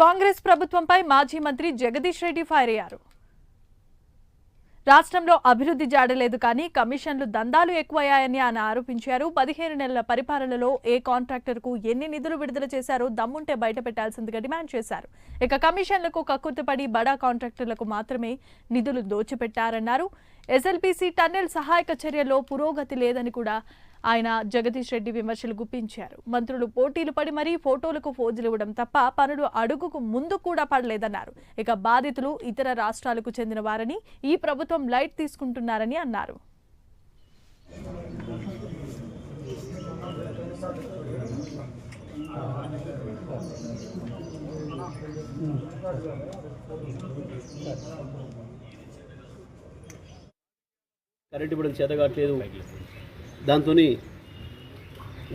కాంగ్రెస్ ప్రభుత్వంపై మాజీ మంత్రి జగదీష్ రెడ్డి ఫైర్ అయ్యారు. రాష్ట్రంలో అభివృద్ధి జాడలేదు కానీ కమిషన్లు దందాలు ఎక్కువయ్యాయని ఆయన ఆరోపించారు. పదిహేను నెలల పరిపాలనలో ఏ కాంట్రాక్టర్కు ఎన్ని నిధులు విడుదల చేశారో దమ్ముంటే బయట పెట్టాల్సిందిగా డిమాండ్ చేశారు. ఇక కమిషన్లకు కక్కుర్తిపడి బడా కాంట్రాక్టర్లకు మాత్రమే నిధులు దోచిపెట్టారన్నారు. ఎస్ఎల్పీసీ టన్నెల్ సహాయక చర్యలో పురోగతి లేదని కూడా ఆయన జగదీష్ రెడ్డి విమర్శలు గుప్పించారు. మంత్రులు పోటీలు పడి మరీ ఫోటోలకు ఫోజులు ఇవ్వడం తప్ప పనులు అడుగుకు ముందు కూడా పడలేదన్నారు. ఇక బాధితులు ఇతర రాష్ట్రాలకు చెందిన వారని ఈ ప్రభుత్వం లైట్ తీసుకుంటున్నారని అన్నారు. కరెంట్ ఇవ్వడం చేత కావట్లేదు. దాంతో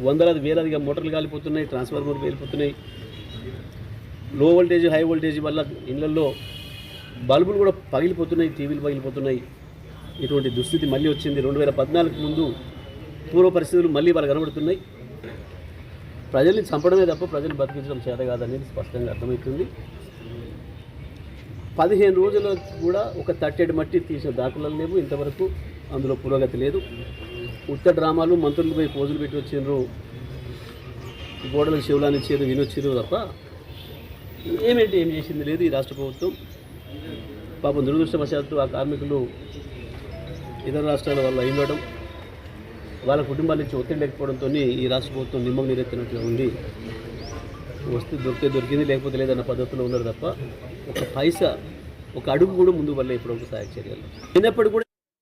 వందలాది వేలాదిగా మోటార్లు కాలిపోతున్నాయి ట్రాన్స్ఫార్మర్లు వెళ్ళిపోతున్నాయి లో వోల్టేజ్ హై వోల్టేజ్ వల్ల ఇళ్ళలో బల్బులు కూడా పగిలిపోతున్నాయి టీవీలు పగిలిపోతున్నాయి. ఇటువంటి దుస్థితి మళ్ళీ వచ్చింది. రెండు వేల పద్నాలుగు ముందు పూర్వ పరిస్థితులు మళ్ళీ వాళ్ళు కనబడుతున్నాయి. ప్రజల్ని చంపడమే తప్ప ప్రజలు బతికించడం చేత కాదనేది స్పష్టంగా అర్థమవుతుంది. పదిహేను రోజులకు కూడా ఒక తట్టెడు మట్టి తీసిన దాఖలాలు లేవు ఇంతవరకు. అందులో పురోగతి లేదు. ఉత్త డ్రామాలు మంత్రులు పోజులు పెట్టి వచ్చిండ్రు. గోడలకు శివులాన్ని ఇచ్చేది వినొచ్చిరు తప్ప ఏమేంటి ఏం చేసింది లేదు ఈ రాష్ట్ర ప్రభుత్వం. పాపం దురదృష్టవశాత్తు ఆ కార్మికులు ఇతర రాష్ట్రాల వల్ల ఉండడం వాళ్ళ కుటుంబాల నుంచి ఒత్తిడి లేకపోవడంతో ఈ రాష్ట్ర ప్రభుత్వం నిమ్మం నీరెత్తినట్లు ఉంది. వస్తే దొరికితే దొరికింది లేకపోతే లేదన్న పద్ధతిలో ఉన్నారు తప్ప ఒక పైసా ఒక అడుగు కూడా ముందు వల్ల ఇప్పుడు ఒక సహాయక చర్యలు అయినప్పుడు కూడా